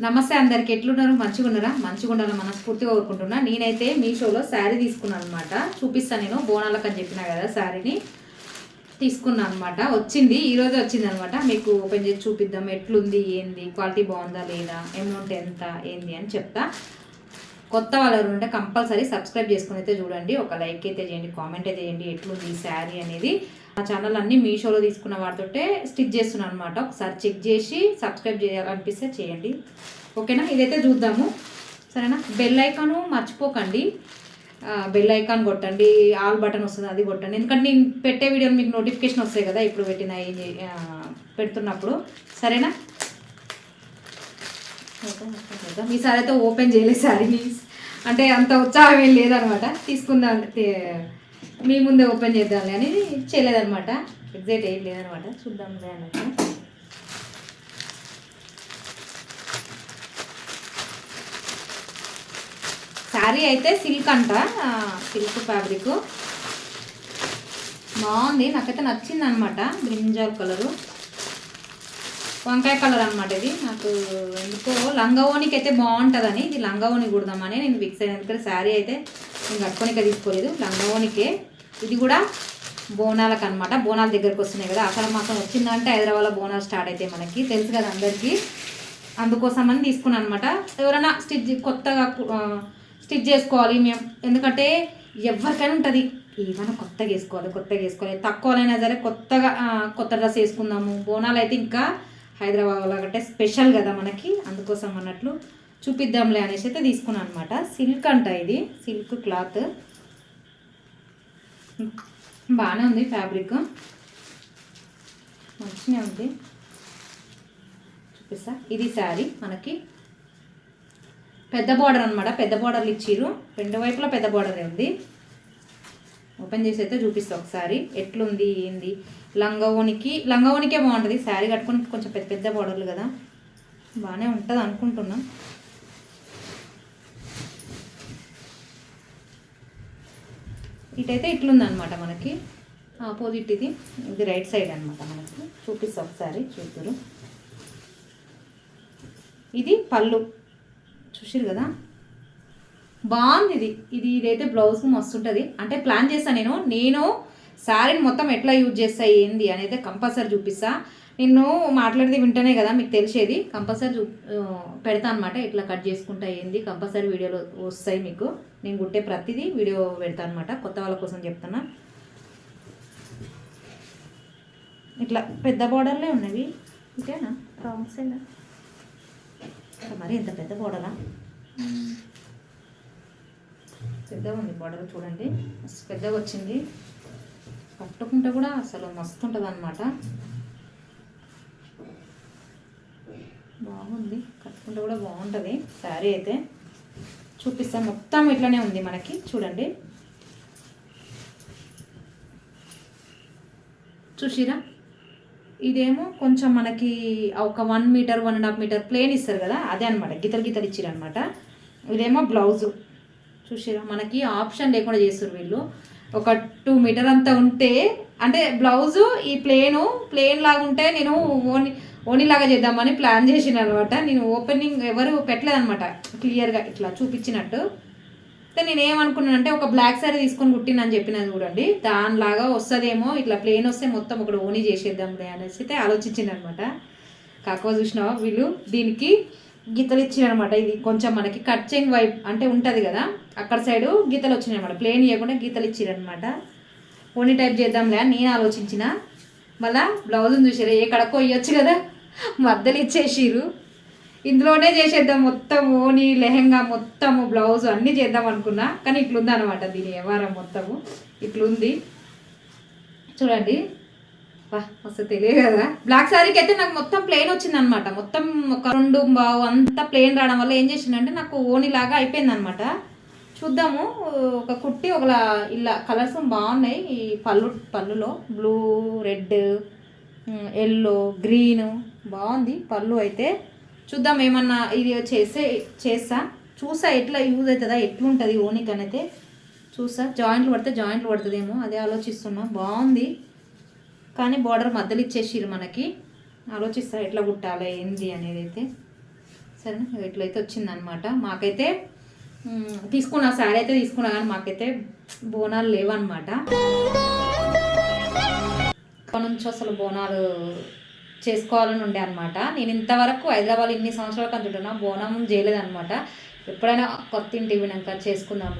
నమస్తే అందరికి. ఎట్లున్నారు? మంచిగా ఉన్నారా మంచిగా ఉండాలని మనస్ఫూర్తిగా కోరుకుంటున్నా. నేనైతే మీషోలో శారీ తీసుకున్నాను అనమాట చూపిస్తాను నేను. బోనాలకు అని చెప్పినా కదా శారీని. తీసుకున్నాను అనమాట వచ్చింది. ఈరోజు వచ్చింది అనమాట మీకు ఓపెన్ చేసి చూపిద్దాం. ఎట్లుంది? ఏంది? క్వాలిటీ బాగుందా లేదా? అమౌంట్ ఎంత? ఏంది అని చెప్తా. కొత్త వాళ్ళు ఎవరు ఉంటే కంపల్సరీ సబ్స్క్రైబ్ చేసుకుని అయితే చూడండి. ఒక లైక్ అయితే చేయండి కామెంట్ అయితే చేయండి. ఎట్లుంది ఈ శారీ అనేది? ఆ ఛానల్ అన్నీ మీషోలో తీసుకున్న వాటితోటే స్టిచ్ చేస్తున్నాను అనమాట ఒకసారి చెక్ చేసి సబ్స్క్రైబ్ చేయాలనిపిస్తే చేయండి. ఓకేనా? ఇదైతే చూద్దాము. సరేనా? బెల్ ఐకాను మర్చిపోకండి. బెల్ ఐకాన్ కొట్టండి. ఆల్ బటన్ వస్తుంది అది కొట్టండి. ఎందుకంటే నేను పెట్టే వీడియోలు మీకు నోటిఫికేషన్ వస్తాయి కదా ఇప్పుడు పెట్టిన పెడుతున్నప్పుడు. సరేనా? ఈసారి అయితే ఓపెన్ చేయలేదు శారీని అంటే అంత ఉత్సాహం ఏం లేదనమాట. తీసుకుందాం మీ ముందే ఓపెన్ చేద్దాం అనేది చేయలేదనమాట. ఎగ్జైట్ ఏం లేదనమాట. చూద్దాం అన్నట్టు. శారీ అయితే సిల్క్ అంట సిల్క్ ఫ్యాబ్రిక్ బాగుంది. నాకైతే నచ్చింది అనమాట బ్రింజాల్ కలరు. వంకాయ కలర్ అనమాట ఇది. నాకు ఎందుకో లంగవోనికి అయితే బాగుంటుందని ఇది లంగవోని కుడదామని నేను ఫిక్స్ అయ్యాను ఎందుకంటే శారీ అయితే నేను కట్టుకోనికే తీసుకోలేదు. లంగవోనికే ఇది కూడా బోనాలకు అనమాట బోనాల దగ్గరకు వస్తున్నాయి కదా. అసలు మాసం వచ్చిందంటే హైదరాబాద్లో బోనాలు స్టార్ట్ అయితే మనకి. తెలుసు కదా అందరికీ. అందుకోసమని తీసుకున్నాను అనమాట ఎవరైనా స్టిచ్ కొత్తగా స్టిచ్ చేసుకోవాలి మేము. ఎందుకంటే ఎవరికైనా ఉంటుంది. ఏమైనా కొత్తగా వేసుకోవాలి కొత్తగా వేసుకోవాలి. తక్కువలైనా సరే కొత్తగా కొత్త డ్రెస్ వేసుకుందాము. బోనాలు అయితే ఇంకా హైదరాబాద్లో అంటే స్పెషల్ కదా మనకి అందుకోసం అన్నట్లు చూపిద్దాంలే అనేసి అయితే తీసుకున్నాను అనమాట సిల్క్ అంట ఇది సిల్క్ క్లాత్. బాగానే ఉంది ఫ్యాబ్రిక్. మంచిగా ఉంది. చూపిస్తా. ఇది శారీ మనకి. పెద్ద బార్డర్ అనమాట పెద్ద బార్డర్లు ఇచ్చిర్రు. రెండు వైపులా పెద్ద బార్డరే ఉంది. ఓపెన్ చేసి అయితే చూపిస్తా. ఒకసారి ఎట్లుంది ఏంది? లంగవోనికి లంగవోనికే బాగుంటుంది. శారీ కట్టుకుని కొంచెం పెద్ద పెద్ద బార్డర్లు కదా. బాగానే ఉంటుంది అనుకుంటున్నా. ఇటైతే ఇట్లుంది అనమాట మనకి. ఆపోజిట్ ఇది. ఇది రైట్ సైడ్ అనమాట మనకి. చూపిస్తా ఒకసారి చూద్దరు ఇది పళ్ళు. చూసిరు కదా? బాగుంది ఇది. ఇది ఇదైతే బ్లౌజ్ మస్తు ఉంటుంది అంటే ప్లాన్ చేస్తాను నేను. నేను శారీని మొత్తం ఎట్లా యూజ్ చేస్తా ఏంది అనేది కంపల్సరీ చూపిస్తా. నిన్ను మాట్లాడితే వింటనే కదా మీకు తెలిసేది. కంపల్సరీ చూ పెడతా అనమాట ఇట్లా కట్ చేసుకుంటా ఏంది కంపల్సరీ వీడియోలు వస్తాయి మీకు. నేను కుట్టే ప్రతిదీ వీడియో పెడతా అనమాట కొత్త వాళ్ళ కోసం చెప్తున్నా. ఇట్లా పెద్ద బార్డర్లే ఉన్నవి. రాంగ్ సైడ్ మరి ఇంత పెద్ద బార్డరా? పెద్దగా ఉంది బార్డర్ చూడండి. మస్తు పెద్దగా వచ్చింది. కట్టుకుంటే కూడా అసలు మస్తు ఉంటుంది అనమాట బాగుంది. కట్టుకుంటే కూడా బాగుంటుంది. శారీ అయితే చూపిస్తాం. మొత్తం ఇట్లానే ఉంది మనకి. చూడండి. చూసిరా? ఇదేమో కొంచెం మనకి ఒక one metre one and half metre plain ఇస్తారు కదా? అదే అనమాట గీతలు గీతలు ఇచ్చిరనమాట ఇదేమో బ్లౌజు చూసారా? మనకి ఆప్షన్ లేకుండా చేస్తారు వీళ్ళు. ఒక టూ మీటర్ అంతా ఉంటే అంటే బ్లౌజు ఈ ప్లేను ప్లేన్ లాగా ఉంటే నేను ఓని ఓని లాగా చేద్దామని ప్లాన్ చేసిన అనమాట నేను ఓపెనింగ్ ఎవరు పెట్టలేదనమాట క్లియర్గా ఇట్లా చూపించినట్టు. అయితే నేను ఏమనుకున్నానంటే ఒక బ్లాక్ సారీ తీసుకొని కుట్టినని చెప్పినది చూడండి. దానిలాగా వస్తుందేమో ఇట్లా ప్లేన్ వస్తే మొత్తం ఒకటి ఓనీ చేసేద్దాంలే అనేసి అయితే ఆలోచించింది అనమాట కాకపోతే చూసినావా వీళ్ళు? దీనికి గీతలు ఇచ్చినమాట ఇది కొంచెం మనకి కట్చింగ్ వైప్ అంటే ఉంటుంది కదా? అక్కడ సైడు గీతలు వచ్చినాయి అనమాట ప్లేన్ ఇవ్వకుండా గీతలు ఇచ్చిరనమాట ఓనీ టైప్ చేద్దాంలే అని నేను ఆలోచించిన. మళ్ళా బ్లౌజును చూసారు ఏ కడకో ఇవ్వచ్చు కదా? మద్దలు ఇచ్చేసిరు ఇందులోనే చేసేద్దాం మొత్తం ఓని లెహెంగా మొత్తము బ్లౌజ్ అన్నీ చేద్దాం అనుకున్నా. కానీ ఇట్లుందనమాట దీని వ్యవహారం మొత్తము. ఇట్లుంది. చూడండి. వా అసలు తెలియదు కదా. బ్లాక్ శారీకి అయితే నాకు మొత్తం ప్లెయిన్ వచ్చింది అనమాట మొత్తం ఒక రెండు బావు అంతా ప్లెయిన్ రావడం వల్ల ఏం చేసిందంటే నాకు ఓనిలాగా అయిపోయింది అనమాట చూద్దాము. ఒక కుట్టి ఒక ఇలా కలర్స్ బాగున్నాయి. ఈ పళ్ళు పళ్ళులో బ్లూ రెడ్ ఎల్లో గ్రీన్ బాగుంది పళ్ళు అయితే. చూద్దాం ఏమన్నా ఇది చేసే చేస్తా. చూసా ఎట్లా యూజ్ అవుతుందా ఎట్లుంటుంది ఓనికి చూసా. జాయింట్లు పడితే జాయింట్లు పడుతుందేమో అదే ఆలోచిస్తున్నా. బాగుంది. కానీ బార్డర్ మధ్యలో ఇచ్చేసిరు మనకి. ఆలోచిస్తారు ఎట్లా కుట్టాలి ఏంది అనేది అయితే. సరేనా? ఇట్లయితే వచ్చిందనమాట. మాకైతే మ్, తీసుకున్న శారీ అయితే తీసుకున్నా కానీ మాకైతే బోనాలు లేవన్నమాట అప్పటి నుంచి అసలు బోనాలు చేసుకోవాలని ఉండే అనమాట. నేను ఇంతవరకు హైదరాబాద్ ఇన్ని సంవత్సరాలు కంచుంటున్నా బోనం చేయలేదన్నమాట ఎప్పుడైనా కొత్త ఇంటి వినాక చేసుకుందాం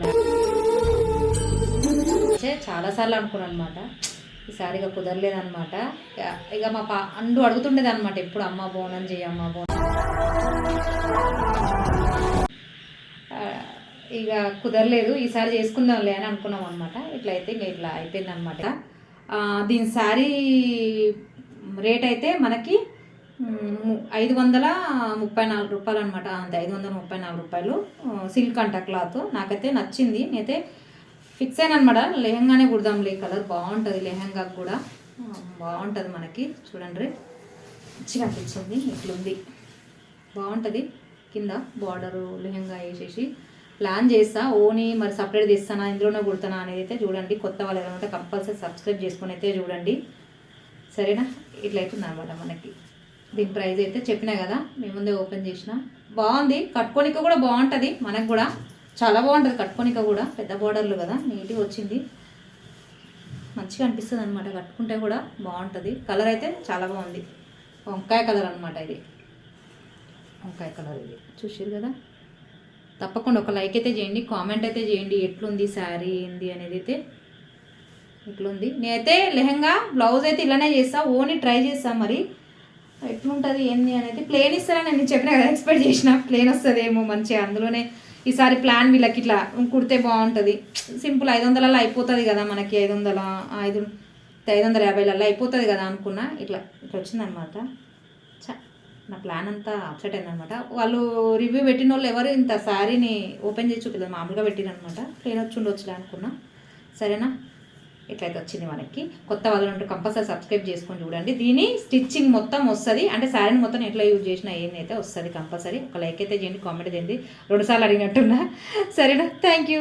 చాలాసార్లు అనుకున్నాను అనమాట ఈసారి ఇక కుదరలేదనమాట ఇక- మా పా అండు అడుగుతుండేది అనమాట ఎప్పుడు అమ్మ బోనం చేయమ్మ బోనం ఇక కుదరలేదు ఈసారి చేసుకుందాంలే అని అనుకున్నాం అనమాట ఇట్లయితే ఇంకా ఇట్లా అయిపోయింది అనమాట దీని శారీ రేట్ అయితే మనకి ఐదు వందల ముప్పై నాలుగు రూపాయలు అనమాట అంతే ఐదు వందల ముప్పై నాలుగు రూపాయలు సిల్క్ అంట క్లాత్. నాకైతే నచ్చింది. నేనైతే ఫిక్స్ అయిన అనమాట లెహంగానే కుడదాంలే కలర్ బాగుంటుంది లెహంగాకు కూడా. బాగుంటుంది మనకి. చూడండి. మంచిగా అనిపించింది. ఇట్లుంది. బాగుంటుంది. కింద బార్డరు లెహంగా వేసేసి ప్లాన్ చేస్తా. ఓని మరి సపరేట్ తీస్తానా ఇందులోనే కుడతానా అనేది అయితే చూడండి. కొత్త వాళ్ళు ఏదైనా కంపల్సరీ సబ్స్క్రైబ్ చేసుకుని అయితే చూడండి. సరేనా? ఇట్లా అవుతుంది అనమాట మనకి. దీని ప్రైస్ అయితే చెప్పినా కదా మేము ముందే ఓపెన్ చేసిన. బాగుంది. కట్టుకోనికి కూడా బాగుంటుంది మనకు కూడా. చాలా బాగుంటుంది కట్టుకోనిక కూడా. పెద్ద బార్డర్లు కదా నీట్గా వచ్చింది. మంచిగా అనిపిస్తుంది అనమాట కట్టుకుంటే కూడా బాగుంటుంది. కలర్ అయితే చాలా బాగుంది. వంకాయ కలర్ అనమాట ఇది. వంకాయ కలర్ ఇది. చూసారు కదా? తప్పకుండా ఒక లైక్ అయితే చేయండి కామెంట్ అయితే చేయండి ఎట్లుంది శారీ ఏంది అనేది అయితే ఎట్లుంది. నేనైతే లెహంగా బ్లౌజ్ అయితే ఇలానే చేస్తా ఓన్లీ ట్రై చేస్తా మరి. ఎట్లుంటుంది ఏంది అనేది ప్లేన్ ఇస్తారని నేను చెప్పిన కదా ఎక్స్పెక్ట్ చేసిన. ప్లేన్ వస్తుందేమో మంచిగా అందులోనే ఈసారి ప్లాన్ వీళ్ళకి ఇట్లా కుడితే బాగుంటుంది. సింపుల్ ఐదు వందలలో అయిపోతుంది కదా మనకి ఐదు వందల ఐదు ఐదు వందల యాభైలలో అయిపోతుంది కదా అనుకున్నా ఇట్లా ఇట్లా వచ్చిందనమాట చ నా ప్లాన్ అంతా అప్సెట్ అయిందనమాట వాళ్ళు రివ్యూ పెట్టిన వాళ్ళు ఎవరు ఇంత శారీని ఓపెన్ చేసి చూపలేదు మామూలుగా పెట్టిరనమాట ప్లేన్ వచ్చి ఉండొచ్చులే అనుకున్నా. సరేనా? ఎట్లయితే వచ్చింది మనకి కొత్త వాళ్ళు ఉంటే కంపల్సరీ సబ్స్క్రైబ్ చేసుకొని చూడండి. దీని స్టిచ్చింగ్ మొత్తం వస్తుంది. అంటే శారీని మొత్తం ఎట్లా యూజ్ చేసినా ఏందైతే వస్తుంది కంపల్సరీ ఒక లైక్ అయితే చేయండి కామెంట్ చేయండి. రెండుసార్లు అడిగినట్టున్నా. సరేనా? Thank you